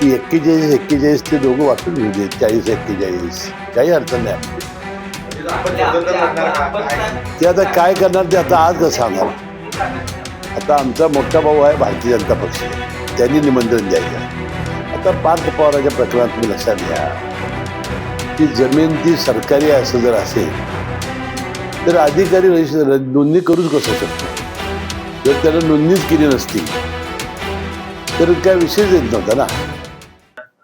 की एक्केचाळीस एक्केचाळीस ते दोघं वाटून घेऊ दे. चाळीस एक्केचाळीस. काही अडचण नाही. ते आता काय करणार ते आता आज कसं सांगणार. आता आमचा मोठा भाऊ आहे भारतीय जनता पक्ष. त्यांनी निमंत्रण द्यायचं. आता पार्थ पवाराच्या प्रकरणात तुम्ही लक्षात घ्या. की जमीन ती सरकारी असं जर असेल तर अधिकारी नोंदणी करूच कसं शकतो? जर त्याला नोंदणीच केली नसती तर काय विषयच येत नव्हता ना?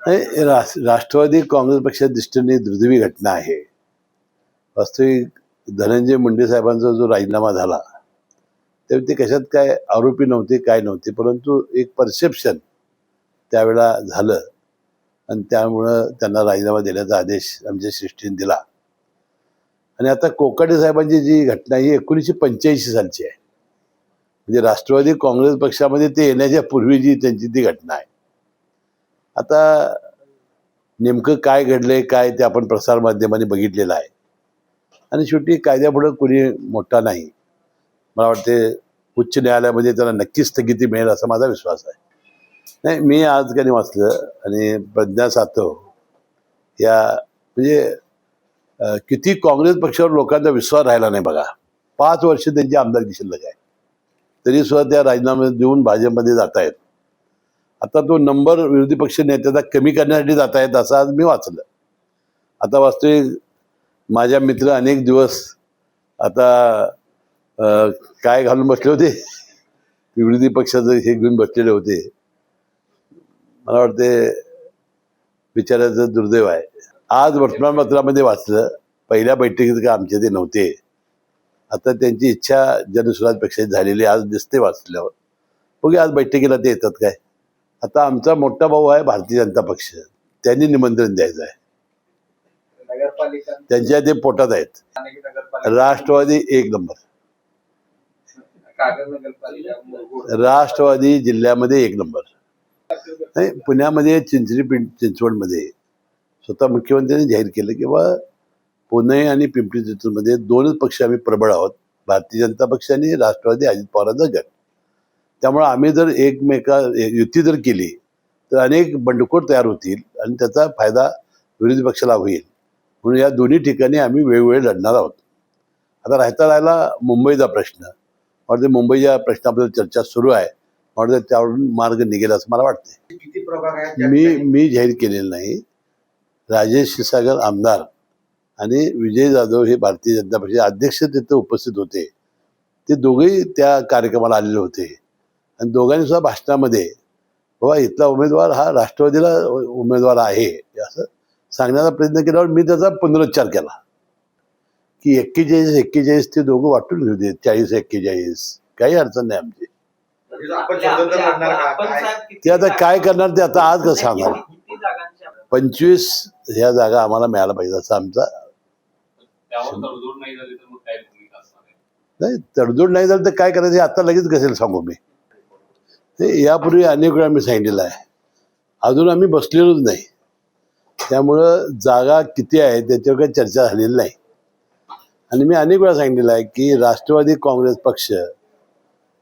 राष्ट्रवादी काँग्रेस पक्षाच्या दृष्टीने दुर्दैवी घटना आहे. वास्तविक धनंजय मुंडे साहेबांचा जो राजीनामा झाला तर ते कशात काय आरोपी नव्हते काय नव्हते परंतु एक परसेप्शन त्यावेळेला झालं. आणि त्यामुळं त्यांना राजीनामा देण्याचा आदेश आमच्या सृष्टीने दिला. आणि आता कोकाटे साहेबांची जी घटना ही एकोणीसशे पंच्याऐंशी सालची आहे. म्हणजे राष्ट्रवादी काँग्रेस पक्षामध्ये ते येण्याच्या पूर्वी जी त्यांची ती घटना आहे. आता नेमकं काय घडलं आहे काय ते आपण प्रसारमाध्यमांनी बघितलेलं आहे. आणि शेवटी कायद्यापुढं कुणी मोठा नाही. मला वाटते उच्च न्यायालयामध्ये त्याला नक्कीच स्थगिती मिळेल असा माझा विश्वास आहे. नाही मी आज काही वाचलं आणि प्रज्ञा सातव या म्हणजे किती काँग्रेस पक्षावर लोकांचा विश्वास राहिला नाही बघा. पाच वर्ष त्यांची आमदारकी शिल्लक आहे तरी सुद्धा त्या राजीनामे देऊन भाजपमध्ये जात आहेत आता तो नंबर विरोधी पक्ष नेत्याचा कमी करण्यासाठी जात आहेत असं आज मी वाचलं. आता वास्तविक माझ्या मित्र अनेक दिवस आता काय घालून बसले होते? विरोधी पक्षाचं हे घेऊन बसलेले होते. मला वाटते विचारायचं दुर्दैव आहे. आज वर्तमानपत्रामध्ये वाचलं पहिल्या बैठकीत का आमचे ते नव्हते. आता त्यांची इच्छा जनसुराज पक्षाची झालेली आज दिसते वाचल्यावर. बघूया आज बैठकीला ते येतात काय? आता आमचा मोठा भाऊ आहे भारतीय जनता पक्ष. त्यांनी निमंत्रण द्यायचं आहे. त्यांच्या ते पोटात आहेत. राष्ट्रवादी एक नंबर. राष्ट्रवादी जिल्ह्यामध्ये एक नंबर. नाही पुण्यामध्ये चिंचणी पिं चिंचवडमध्ये स्वतः मुख्यमंत्र्यांनी जाहीर केलं की बा पुणे आणि पिंपरी चिंचवडमध्ये दोनच पक्ष आम्ही प्रबळ आहोत. भारतीय जनता पक्ष आणि राष्ट्रवादी अजित पवारांचा गट. त्यामुळे आम्ही जर एकमेका युती जर केली तर अनेक बंडखोर तयार होतील आणि त्याचा फायदा विरोधी पक्षाला होईल. म्हणून या दोन्ही ठिकाणी आम्ही वेगवेगळे लढणार आहोत. आता राहता राहिला मुंबईचा प्रश्न. वाटते मुंबईच्या प्रश्नाबद्दल चर्चा सुरू आहे. वाटतं त्यावरून मार्ग निघेल असं मला वाटते मी? मी जाहीर केलेलं नाही. राजेश क्षीरसागर आमदार आणि विजय जाधव हे भारतीय जनता पक्षाचे अध्यक्ष तिथं उपस्थित होते. ते दोघेही त्या कार्यक्रमाला आलेले होते. आणि दोघांनी सुद्धा भाषणामध्ये बाबा इथला उमेदवार हा राष्ट्रवादीला उमेदवार आहे. असं सांगण्याचा प्रयत्न केल्यावर मी त्याचा पुनरुच्चार केला. की एक्केचाळीस एक्केचाळीस ते दोघं वाटून घेऊ दे चाळीस एक्केचाळीस. काही अडचण नाही आमची. म्हणजे आपण स्वतंत्र लढणार का? काय? ते आता काय करणार ते आता आज कसं सांगणार? पंचवीस ह्या जागा आम्हाला मिळायला पाहिजे असं आमचा नाही झाली तर मग काय भूमिका असणार आहे? नाही तडजोड नाही झालं तर काय करायचं हे आता लगेच कसेल सांगू मी. ते यापूर्वी अनेक वेळा मी सांगितलेलं आहे. अजून आम्ही बसलेलोच नाही. त्यामुळं जागा किती आहे त्याच्यावर काही चर्चा झालेली नाही. आणि मी अनेक वेळा सांगितलेलं आहे की राष्ट्रवादी काँग्रेस पक्ष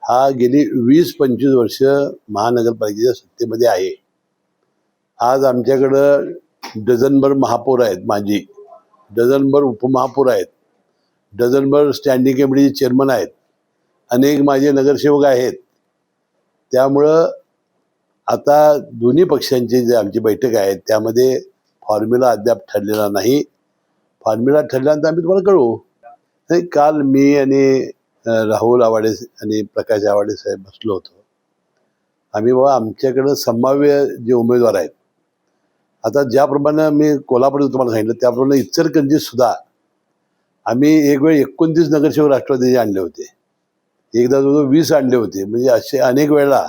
हा गेली वीस पंचवीस वर्ष महानगरपालिकेच्या सत्तेमध्ये आहे. आज आमच्याकडं डझनभर महापौर आहेत माझी डझनभर उपमहापौर आहेत. डझनभर स्टँडिंग कमिटीचे चेअरमन आहेत. अनेक माझे नगरसेवक आहेत. त्यामुळं आता दोन्ही पक्षांची जे आमची बैठक आहे त्यामध्ये फॉर्म्युला अद्याप ठरलेला नाही. फॉर्म्युला ठरल्यानंतर आम्ही तुम्हाला कळवू. नाही काल मी आणि राहुल आवाडे आणि प्रकाश आवाडे साहेब बसलो होतो. आम्ही बाबा आमच्याकडं संभाव्य जे उमेदवार आहेत आता ज्याप्रमाणे मी कोल्हापूरचं तुम्हाला सांगितलं त्याप्रमाणे इचलकरंजीत सुद्धा आम्ही एक वेळ एकोणतीस नगरसेवक राष्ट्रवादीचे आणले होते. एकदा जवळजवळ वीस आणले होते म्हणजे असे अनेक वेळा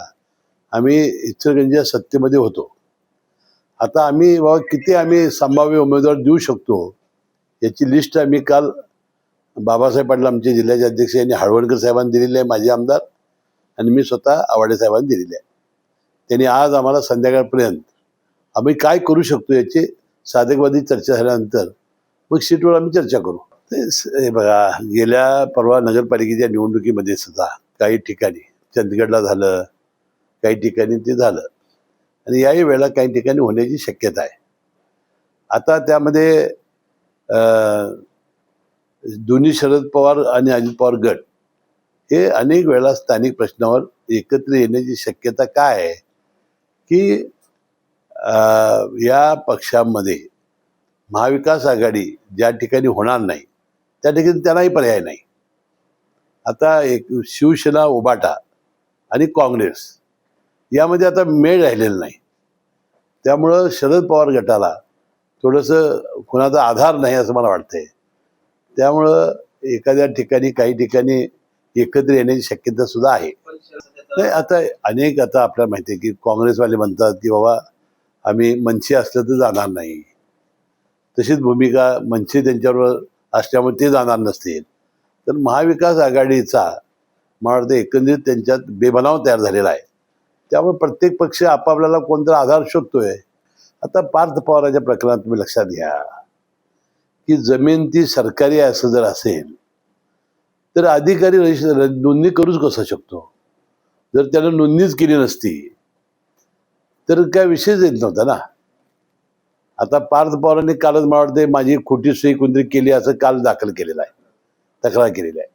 आम्ही इचलकरंजीच्या सत्तेमध्ये होतो. आता आम्ही बाबा किती आम्ही संभाव्य उमेदवार देऊ शकतो याची लिस्ट आम्ही काल बाबासाहेब पाटील आमचे जिल्ह्याचे अध्यक्ष यांनी हळवणकर साहेबांनी दिलेली आहे माझे आमदार आणि मी स्वतः आवाडे साहेबांनी दिलेली आहे. त्यांनी आज आम्हाला संध्याकाळपर्यंत आम्ही काय करू शकतो याची साधकवादी चर्चा झाल्यानंतर मग सीटवर आम्ही चर्चा करू. हे बघा गेल्या परवा नगरपालिकेच्या निवडणुकीमध्ये सुद्धा काही ठिकाणी चंदगडला झालं काही ठिकाणी ते झालं. आणि याही वेळेला काही ठिकाणी होण्याची शक्यता आहे. आता त्यामध्ये दोन्ही शरद पवार आणि अजित पवार गट हे अनेक वेळा स्थानिक प्रश्नावर एकत्र येण्याची शक्यता काय आहे? की या पक्षामध्ये महाविकास आघाडी ज्या ठिकाणी होणार नाही त्या ठिकाणी त्यांनाही पर्याय नाही. आता एक शिवसेना उबाटा आणि काँग्रेस यामध्ये आता मेळ राहिलेला नाही. त्यामुळं शरद पवार गटाला थोडंसं कुणाचा आधार नाही असं मला वाटतंय. त्यामुळं एखाद्या ठिकाणी काही ठिकाणी एकत्र येण्याची शक्यता सुद्धा आहे. नाही आता अनेक आता आपल्याला माहिती आहे की काँग्रेसवाले म्हणतात की बाबा आम्ही मनसे असलं तर जाणार नाही. तशीच भूमिका मनसे त्यांच्यावर असल्यामुळे ते जाणार नसतील. तर महाविकास आघाडीचा मला वाटतं एकंदरीत त्यांच्यात बेबनाव तयार झालेला आहे. त्यामुळे प्रत्येक पक्ष आपापल्याला कोणता आधार शोधतोय आता पार्थ पवाराच्या प्रकरणात तुम्ही लक्षात घ्या. की जमीन ती सरकारी आहे असं जर असेल तर अधिकारी रजिस्टर नोंदणी करूच कसं शकतो? जर त्यानं नोंदणीच केली नसती तर काय विषयच येत नव्हता ना? आता पार्थ पवारांनी कालच मला वाटते माझी खोटी सही कोणतरी केली असं काल दाखल केलेलं आहे तक्रार केलेली आहे.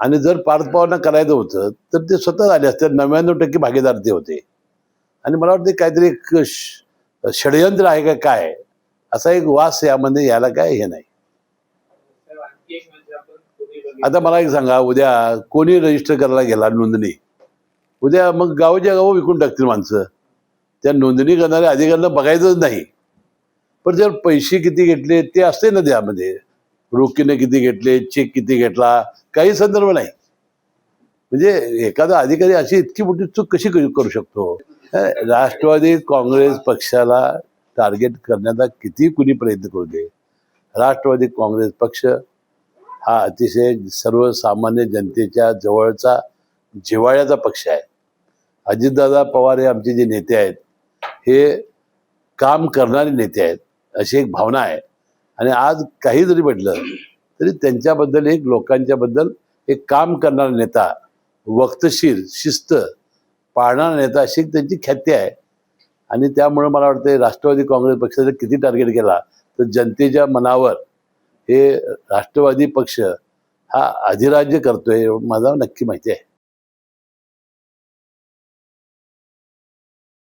आणि जर पार्थ पवारांना करायचं होतं तर ते स्वतः आले असते नव्याण्णव टक्के भागीदार ते होते. आणि मला वाटते काहीतरी एक षडयंत्र आहे का काय असा एक वास यामध्ये यायला काय हे नाही. आता मला एक सांगा उद्या कोणी रजिस्टर करायला गेला नोंदणी? उद्या मग गावच्या गाव विकून टाकतील माणसं. त्या नोंदणी करणाऱ्या अधिकाऱ्यांना बघायचंच नाही. पण जर पैसे किती घेतले ते असते ना त्यामध्ये. रोखीने किती घेतले चेक किती घेतला काही संदर्भ नाही. म्हणजे एखादा अधिकारी अशी इतकी मोठी चूक कशी करू शकतो? राष्ट्रवादी काँग्रेस पक्षाला टार्गेट करण्याचा किती कुणी प्रयत्न करू दे? राष्ट्रवादी काँग्रेस पक्ष हा अतिशय सर्वसामान्य जनतेच्या जवळचा जिव्हाळ्याचा पक्ष आहे. अजितदादा पवार हे आमचे जे नेते आहेत हे काम करणारे नेते आहेत. अशी एक भावना आहे. आणि आज काही जरी म्हटलं तरी त्यांच्याबद्दल एक लोकांच्याबद्दल एक काम करणारा नेता वक्तशीर शिस्त पाळणारा नेता अशी एक त्यांची ख्याती आहे. आणि त्यामुळे मला वाटतं राष्ट्रवादी काँग्रेस पक्षाचा किती टार्गेट केला तर जनतेच्या मनावर हे राष्ट्रवादी पक्ष हा अधिराज्य करतोय माझा नक्की माहिती आहे.